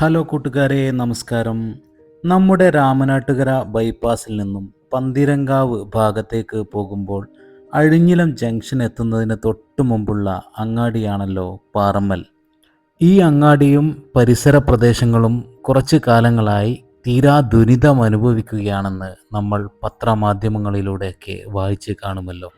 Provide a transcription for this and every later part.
Hello കൂട്ടുകാരെ നമസ്കാരം. നമ്മുടെ രാമനാട്ടുകര ബൈപ്പാസിൽ നിന്നും പന്തിരങ്കാവ് ഭാഗത്തേക്ക് പോകുമ്പോൾ അഴിഞ്ഞിലം ജംഗ്ഷൻ എത്തുന്നതിന് തൊട്ടു മുമ്പുള്ള അങ്ങാടിയാണല്ലോ പാറമ്മൽ. ഈ അങ്ങാടിയും പരിസര പ്രദേശങ്ങളും കുറച്ചു കാലങ്ങളായി തീരാ ദുരിതം അനുഭവിക്കുകയാണെന്ന് നമ്മൾ പത്രമാധ്യമങ്ങളിലൂടെയൊക്കെ വായിച്ച് കാണുമല്ലോ.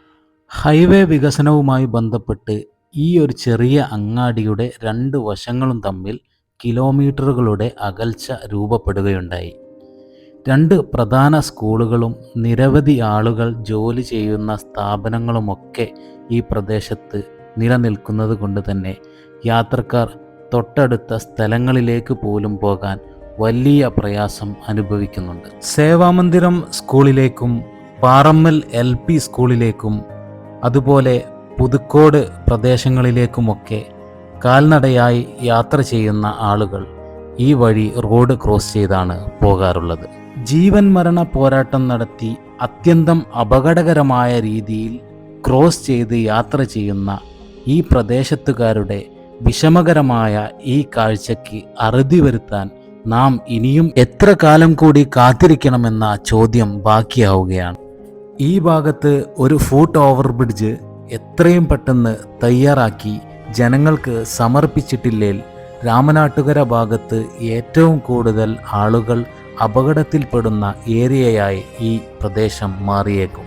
ഹൈവേ വികസനവുമായി ബന്ധപ്പെട്ട് ഈ ഒരു ചെറിയ അങ്ങാടിയുടെ രണ്ട് വശങ്ങളും തമ്മിൽ കിലോമീറ്ററുകളുടെ അകൽച്ച രൂപപ്പെടുകയുണ്ടായി. രണ്ട് പ്രധാന സ്കൂളുകളും നിരവധി ആളുകൾ ജോലി ചെയ്യുന്ന സ്ഥാപനങ്ങളുമൊക്കെ ഈ പ്രദേശത്ത് നിലനിൽക്കുന്നത് കൊണ്ട് തന്നെ യാത്രക്കാർ തൊട്ടടുത്ത സ്ഥലങ്ങളിലേക്ക് പോലും പോകാൻ വലിയ പ്രയാസം അനുഭവിക്കുന്നുണ്ട്. സേവാമന്ദിരം സ്കൂളിലേക്കും പാറമ്മൽ എൽ പി സ്കൂളിലേക്കും അതുപോലെ പുതുക്കോട് പ്രദേശങ്ങളിലേക്കുമൊക്കെ കാൽനടയായി യാത്ര ചെയ്യുന്ന ആളുകൾ ഈ വഴി റോഡ് ക്രോസ് ചെയ്താണ് പോകാറുള്ളത്. ജീവൻ മരണ പോരാട്ടം നടത്തി അത്യന്തം അപകടകരമായ രീതിയിൽ ക്രോസ് ചെയ്ത് യാത്ര ചെയ്യുന്ന ഈ പ്രദേശത്തുകാരുടെ വിഷമകരമായ ഈ കാഴ്ചയ്ക്ക് അറുതി വരുത്താൻ നാം ഇനിയും എത്ര കാലം കൂടി കാത്തിരിക്കണമെന്ന ചോദ്യം ബാക്കിയാവുകയാണ്. ഈ ഭാഗത്ത് ഒരു ഫൂട്ട് ഓവർ ബ്രിഡ്ജ് എത്രയും പെട്ടെന്ന് തയ്യാറാക്കി ജനങ്ങൾക്ക് സമർപ്പിച്ചിട്ടില്ലേൽ രാമനാട്ടുകര ഭാഗത്ത് ഏറ്റവും കൂടുതൽ ആളുകൾ അപകടത്തിൽപ്പെടുന്ന ഏരിയയായി ഈ പ്രദേശം മാറിയേക്കും.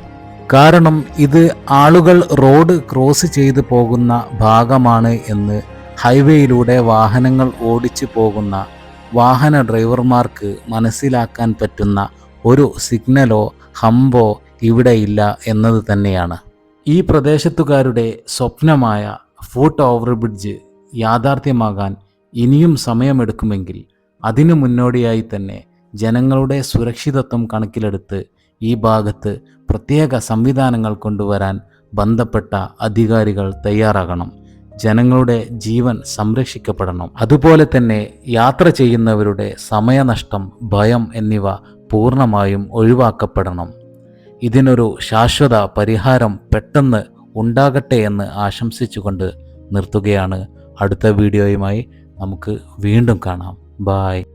കാരണം ഇത് ആളുകൾ റോഡ് ക്രോസ് ചെയ്തു പോകുന്ന ഭാഗമാണ് എന്ന് ഹൈവേയിലൂടെ വാഹനങ്ങൾ ഓടിച്ചു പോകുന്ന വാഹന ഡ്രൈവർമാർക്ക് മനസ്സിലാക്കാൻ പറ്റുന്ന ഒരു സിഗ്നലോ ഹമ്പോ ഇവിടെയില്ല എന്നത് തന്നെയാണ്. ഈ പ്രദേശത്തുകാരുടെ സ്വപ്നമായ ഫൂട്ട് ഓവർ ബ്രിഡ്ജ് യാഥാർത്ഥ്യമാകാൻ ഇനിയും സമയമെടുക്കുമെങ്കിൽ അതിനു മുന്നോടിയായി തന്നെ ജനങ്ങളുടെ സുരക്ഷിതത്വം കണക്കിലെടുത്ത് ഈ ഭാഗത്ത് പ്രത്യേക സംവിധാനങ്ങൾ കൊണ്ടുവരാൻ ബന്ധപ്പെട്ട അധികാരികൾ തയ്യാറാകണം. ജനങ്ങളുടെ ജീവൻ സംരക്ഷിക്കപ്പെടണം. അതുപോലെ തന്നെ യാത്ര ചെയ്യുന്നവരുടെ സമയനഷ്ടം ഭയം എന്നിവ പൂർണമായും ഒഴിവാക്കപ്പെടണം. ഇതിനൊരു ശാശ്വത പരിഹാരം പെട്ടെന്ന് ഉണ്ടാകട്ടെ എന്ന് ആശംസിച്ചുകൊണ്ട് നിർത്തുകയാണ്. അടുത്ത വീഡിയോയുമായി നമുക്ക് വീണ്ടും കാണാം. ബായ്